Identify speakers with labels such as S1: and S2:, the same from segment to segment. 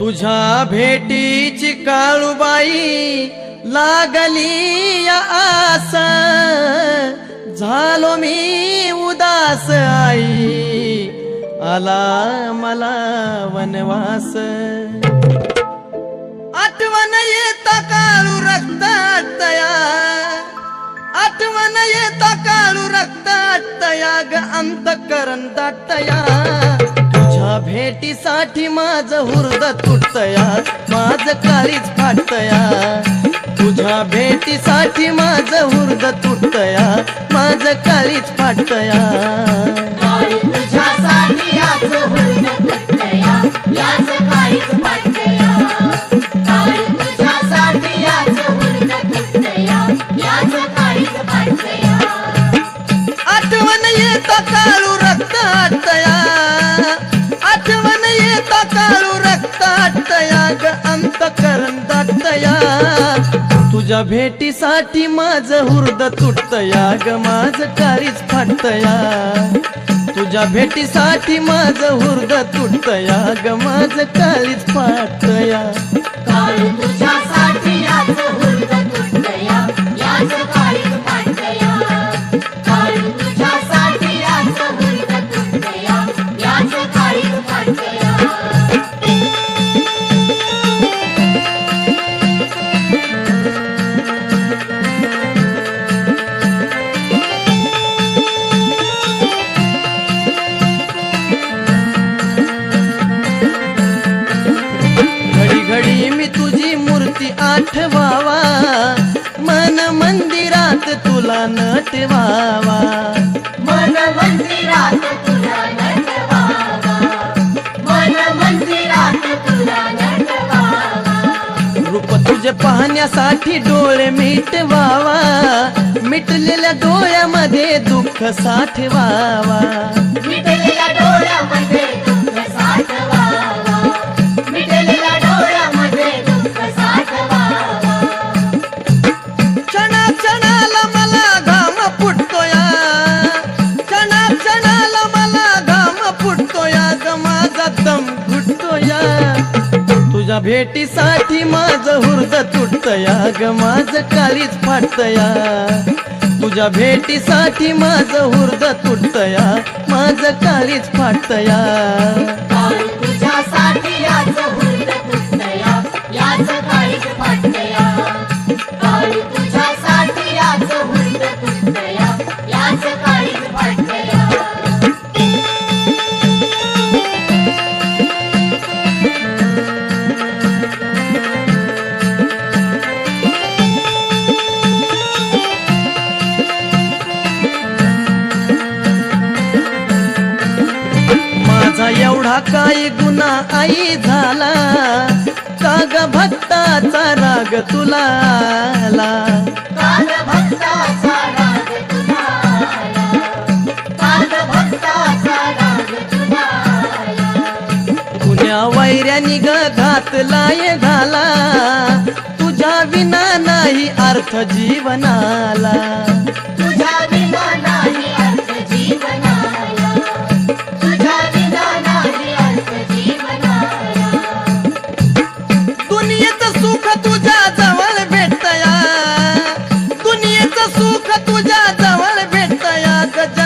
S1: तुझ्या भेटीची काळूबाई लागली या आस. झालो मी उदास आई. आला मला वनवास. आठवण येता काळू रक्ताटया आठवण येता काळू रक्ताटया ग अंतकरण दाटया. भेटीसाठी माझ हुर्द तुटतया माझ काळीच फाटतया तुझ्या भेटीसाठी माझ हुर्द तुटतया माझ काळीच फाटतया
S2: तुझ्यासाठी आज हुर्द तुटतया, याच काळीच फाटतया.
S1: दाटतया तुझ्या भेटीसाठी माझ हुर्द तुटतया ग माझ काळीच फाटतया. तुझ्या भेटीसाठी माझ हुर्द तुटतया ग माझ काळीच फाटतया.
S2: काळी
S1: घडी मी तुझी मूर्ती आठवावा. मन मंदिरात तुला नटवावा.
S2: मन मंदिरात तुला नटवावा. मन मंदिरात तुला नटवावा.
S1: रूप तुझे पाहण्यासाठी डोळे मिटवावा. मिटलेल्या डोळ्यामध्ये दुःख साठवावा. क्षणाला मला घाम फुटतोया. चणा क्षणाला मला घाम फुटतोया. ग माझा दम घुटतोया तुझ्या भेटीसाठी माझं हुर्द तुटतया. ग माझं काळीच फाटतया. तुझ्या भेटीसाठी माझं हुर्द तुटतया. माझं काळीच फाटतया. एवढा काय गुन्हा आई झाला? काग भक्ताचा राग तुला आला. कुण्या वैऱ्यानी ग घातलाय घाला तुझ्या विना नाही अर्थ जीवनाला.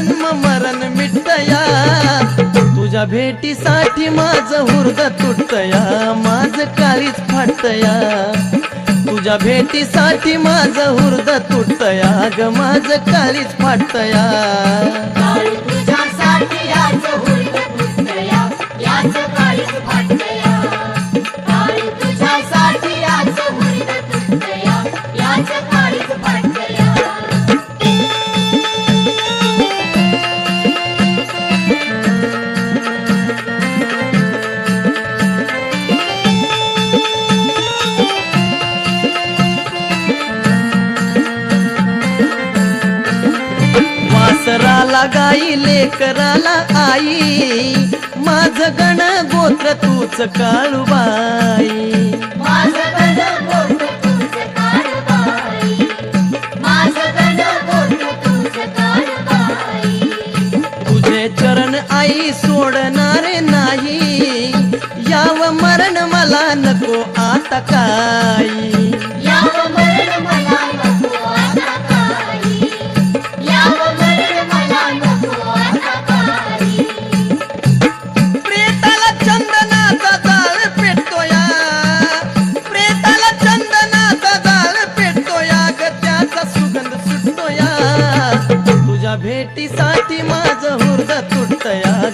S1: जन्म मरण मिटतया तुझ्या भेटीसाठी माझ हुर्द तुटतया माझ काळीच फाटतया तुझ्या भेटीसाठी माझ हुर्द तुटतया ग माझ काळीच फाटतया गाई लेकराला आई माझ गण गोत्र तूच काळबाई.
S2: तुझे
S1: चरण आई सोडणार नाही याव मरण मला नको आता काही.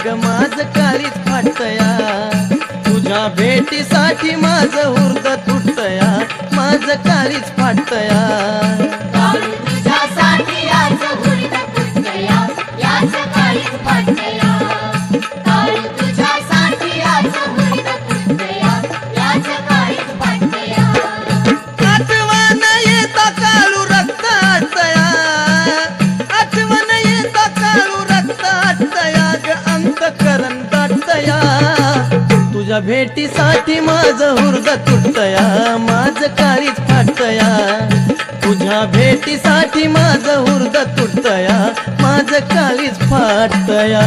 S1: ग माझं काळीच फाटतया. तुझ्या भेटीसाठी माझ हुर्द तुटतया. माझ काळीच फाटतया.
S2: तुझ्यासाठी आज हुरडा फुटतया याच काळीच फाटतया.
S1: तुझ्या भेटीसाठी माझं हुर्द तुटतया माझं कारीच फाटतया. तुझ्या भेटीसाठी माझं हुर्द तुटतया माझं कारीच फाटतया.